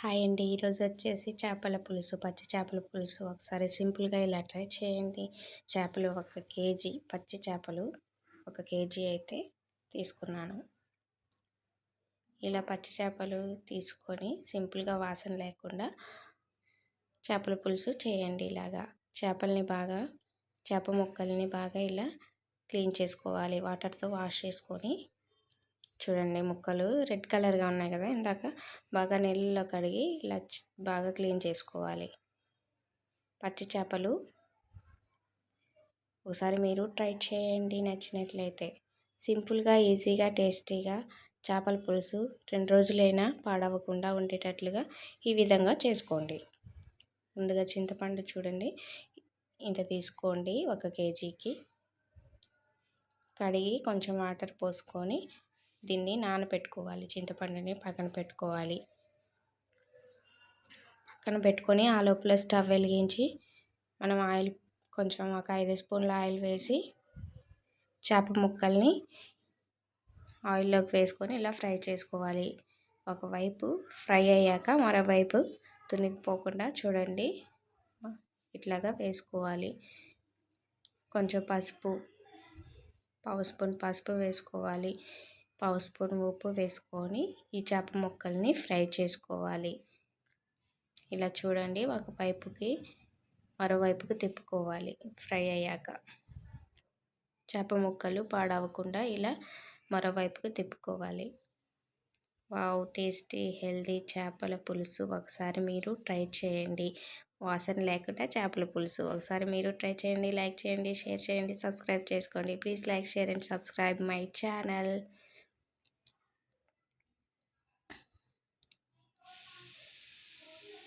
Hi అండి. ఈరోజు వచ్చేసి చేపల పులుసు పచ్చి చేపల పులుసు. ఒకసారి సింపుల్గా ఇలా ట్రై చేయండి. చేపలు ఒక కేజీ పచ్చి చేపలు ఒక కేజీ అయితే తీసుకున్నాను. ఇలా పచ్చి చేపలు తీసుకొని సింపుల్గా వాసన లేకుండా చేపల పులుసు చేయండి ఇలాగా. చేపల్ని బాగా చేప ముక్కల్ని బాగా ఇలా క్లీన్ చేసుకోవాలి. వాటర్తో వాష్ చేసుకొని చూడండి ముక్కలు రెడ్ కలర్గా ఉన్నాయి కదా ఇందాక. బాగా నీళ్ళలో కడిగి ఇలా బాగా క్లీన్ చేసుకోవాలి. పచ్చి చేపలు. ఒకసారి మీరు ట్రై చేయండి నచ్చినట్లయితే. సింపుల్గా ఈజీగా టేస్టీగా చేపల పులుసు రెండు రోజులైనా పాడవకుండా ఉండేటట్లుగా ఈ విధంగా చేసుకోండి. ముందుగా చింతపండు చూడండి. ఇంత తీసుకోండి ఒక కేజీకి. కడిగి కొంచెం వాటర్ పోసుకొని దీన్ని నానబెట్టుకోవాలి. చింతపండుని పక్కన పెట్టుకోవాలి. పక్కన పెట్టుకొని ఆ లోపల స్టవ్ వెలిగించి మనం ఆయిల్ కొంచెం ఒక ఐదు స్పూన్ల ఆయిల్ వేసి చేప ముక్కల్ని ఆయిల్లోకి వేసుకొని ఇలా ఫ్రై చేసుకోవాలి. ఒకవైపు ఫ్రై అయ్యాక మరోవైపు తునిగిపోకుండా చూడండి. ఇట్లాగా వేసుకోవాలి. కొంచెం పసుపు పావు స్పూన్ పసుపు వేసుకోవాలి. పావు స్పూన్ ఉప్పు వేసుకొని ఈ చేప ముక్కల్ని ఫ్రై చేసుకోవాలి. ఇలా చూడండి ఒక వైపుకి మరోవైపుకి తిప్పుకోవాలి ఫ్రై అయ్యాక. చేప ముక్కలు పాడవకుండా ఇలా మరోవైపుకి తిప్పుకోవాలి. వావ్ టేస్టీ హెల్దీ చేపల పులుసు ఒకసారి మీరు ట్రై చేయండి. వాసన లేకుండా చేపల పులుసు ఒకసారి మీరు ట్రై చేయండి లైక్ చేయండి షేర్ చేయండి సబ్స్క్రైబ్ చేసుకోండి. Please like share and subscribe my channel.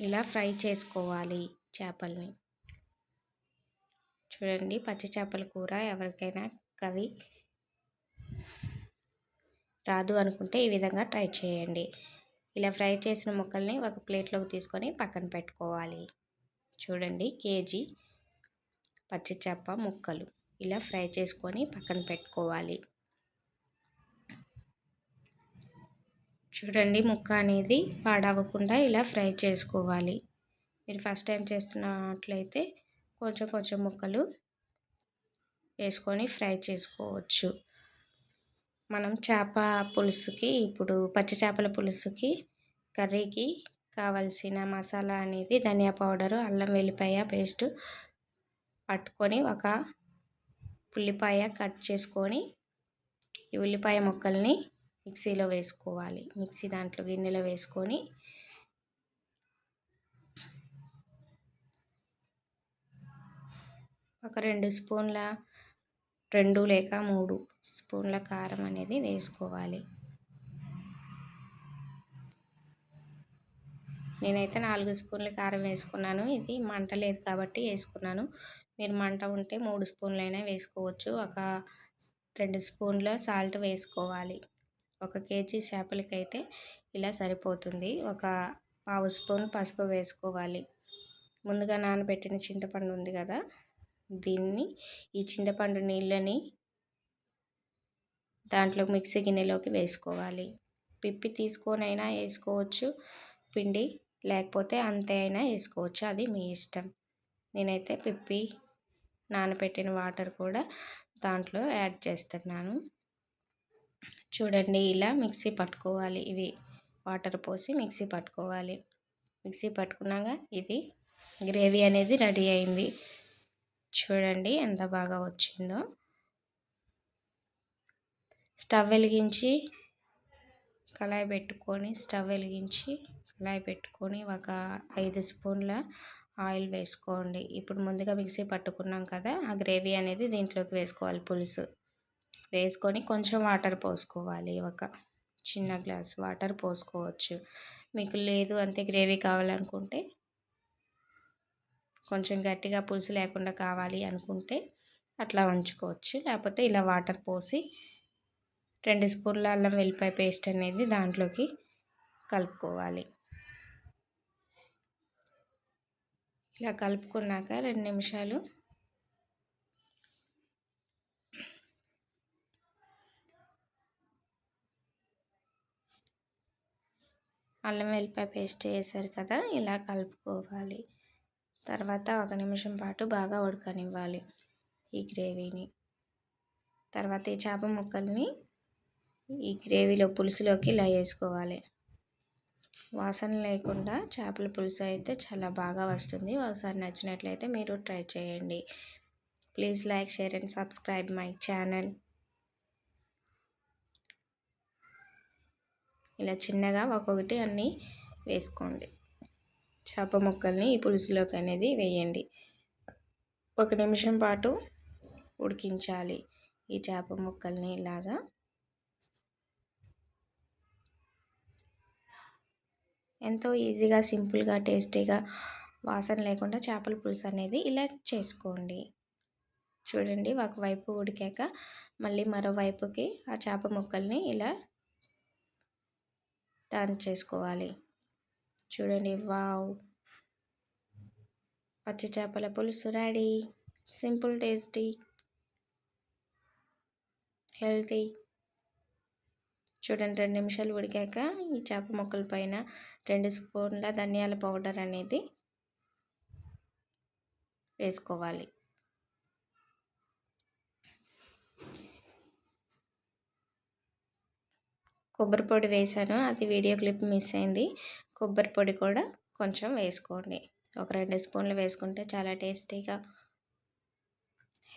ఇలా ఫ్రై చేసుకోవాలి చేపల్ని. చూడండి పచ్చి చేపల కూర ఎవరికైనా కర్రీ రాదు అనుకుంటే ఈ విధంగా ట్రై చేయండి. ఇలా ఫ్రై చేసిన ముక్కల్ని ఒక ప్లేట్లోకి తీసుకొని పక్కన పెట్టుకోవాలి. చూడండి కేజీ పచ్చి చేప ముక్కలు. ఇలా ఫ్రై చేసుకొని పక్కన పెట్టుకోవాలి. చూడండి ముక్క అనేది పాడవకుండా ఇలా ఫ్రై చేసుకోవాలి. మీరు ఫస్ట్ టైం చేస్తున్నట్లయితే కొంచెం కొంచెం ముక్కలు వేసుకొని ఫ్రై చేసుకోవచ్చు. మనం చేప పులుసుకి ఇప్పుడు పచ్చి చేపల పులుసుకి కర్రీకి కావలసిన మసాలా అనేది ధనియా పౌడరు అల్లం వెల్లిపాయ పేస్ట్ పట్టుకొని ఒక ఉల్లిపాయ కట్ చేసుకొని ఈ ఉల్లిపాయ ముక్కల్ని మిక్సీలో వేసుకోవాలి. మిక్సీ దాంట్లో గిన్నెలో వేసుకొని ఒక రెండు స్పూన్ల రెండు లేక మూడు స్పూన్ల కారం అనేది వేసుకోవాలి. నేనైతే నాలుగు స్పూన్ల కారం వేసుకున్నాను. ఇది మంట లేదు కాబట్టి వేసుకున్నాను. మీరు మంట ఉంటే మూడు స్పూన్లైనా వేసుకోవచ్చు. ఒక రెండు స్పూన్ల సాల్ట్ వేసుకోవాలి. ఒక కేజీ చేపలకైతే ఇలా సరిపోతుంది. ఒక పావు స్పూన్ పసుపు వేసుకోవాలి. ముందుగా నానబెట్టిన చింతపండు ఉంది కదా దీన్ని ఈ చింతపండు నీళ్ళని దాంట్లో మిక్సీ గిన్నెలోకి వేసుకోవాలి. పిప్పి తీసుకొని అయినా వేసుకోవచ్చు పిండి లేకపోతే అంతే అయినా వేసుకోవచ్చు. అది మీ ఇష్టం. నేనైతే పిప్పి నానబెట్టిన వాటర్ కూడా దాంట్లో యాడ్ చేస్తున్నాను. చూడండి ఇలా మిక్సీ పట్టుకోవాలి. ఇవి వాటర్ పోసి మిక్సీ పట్టుకోవాలి. మిక్సీ పట్టుకున్నాక ఇది గ్రేవీ అనేది రెడీ అయింది. చూడండి ఎంత బాగా వచ్చిందో. స్టవ్ వెలిగించి కళాయి పెట్టుకొని స్టవ్ వెలిగించి కళాయి పెట్టుకొని ఒక ఐదు స్పూన్ల ఆయిల్ వేసుకోండి. ఇప్పుడు ముందుగా మిక్సీ పట్టుకున్నాం కదా ఆ గ్రేవీ అనేది దీంట్లోకి వేసుకోవాలి పులుసు. వేసుకొని కొంచెం వాటర్ పోసుకోవాలి. ఒక చిన్న గ్లాస్ వాటర్ పోసుకోవచ్చు. మీకు లేదు అంతే గ్రేవీ కావాలనుకుంటే కొంచెం గట్టిగా పులుసు లేకుండా కావాలి అనుకుంటే అట్లా ఉంచుకోవచ్చు లేకపోతే ఇలా వాటర్ పోసి రెండు స్పూన్ల అల్లం వెల్లిపాయ పేస్ట్ అనేది దాంట్లోకి కలుపుకోవాలి. ఇలా కలుపుకున్నాక రెండు నిమిషాలు అల్లం వెల్లిపాయ పేస్ట్ వేసారు కదా ఇలా కలుపుకోవాలి. తర్వాత ఒక నిమిషం పాటు బాగా ఉడకనివ్వాలి ఈ గ్రేవీని. తర్వాత ఈ చేప ముక్కల్ని ఈ గ్రేవీలో పులుసులోకి ఇలా వేసుకోవాలి. వాసన లేకుండా చేపల పులుసు అయితే చాలా బాగా వస్తుంది. ఒకసారి నచ్చినట్లయితే మీరు ట్రై చేయండి. Please like share and subscribe my channel. ఇలా చిన్నగా ఒక్కొక్కటి అన్నీ వేసుకోండి. చేప ముక్కల్ని ఈ పులుసులోకి అనేది వేయండి. ఒక నిమిషం పాటు ఉడికించాలి ఈ చేప ముక్కల్ని ఇలాగా. ఎంతో ఈజీగా సింపుల్గా టేస్టీగా వాసన లేకుండా చేపల పులుసు అనేది ఇలా చేసుకోండి. చూడండి ఒకవైపు ఉడికాక మళ్ళీ మరోవైపుకి ఆ చేప ముక్కల్ని ఇలా టర్న్ చేసుకోవాలి. చూడండి వావ్! పచ్చి చేపల పులుసు రెడీ. Simple tasty healthy. చూడండి రెండు నిమిషాలు ఉడికాక ఈ చేప ముక్కల పైన రెండు స్పూన్ల ధనియాల పౌడర్ అనేది వేసుకోవాలి. కొబ్బరి పొడి వేసాను. అది వీడియో క్లిప్ మిస్ అయింది. కొబ్బరి పొడి కూడా కొంచెం వేసుకోండి. ఒక రెండు స్పూన్లు వేసుకుంటే చాలా టేస్టీగా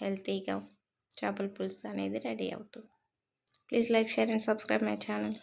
హెల్తీగా చేపల పులుసు అనేది రెడీ అవుతుంది. Please like share and subscribe my channel.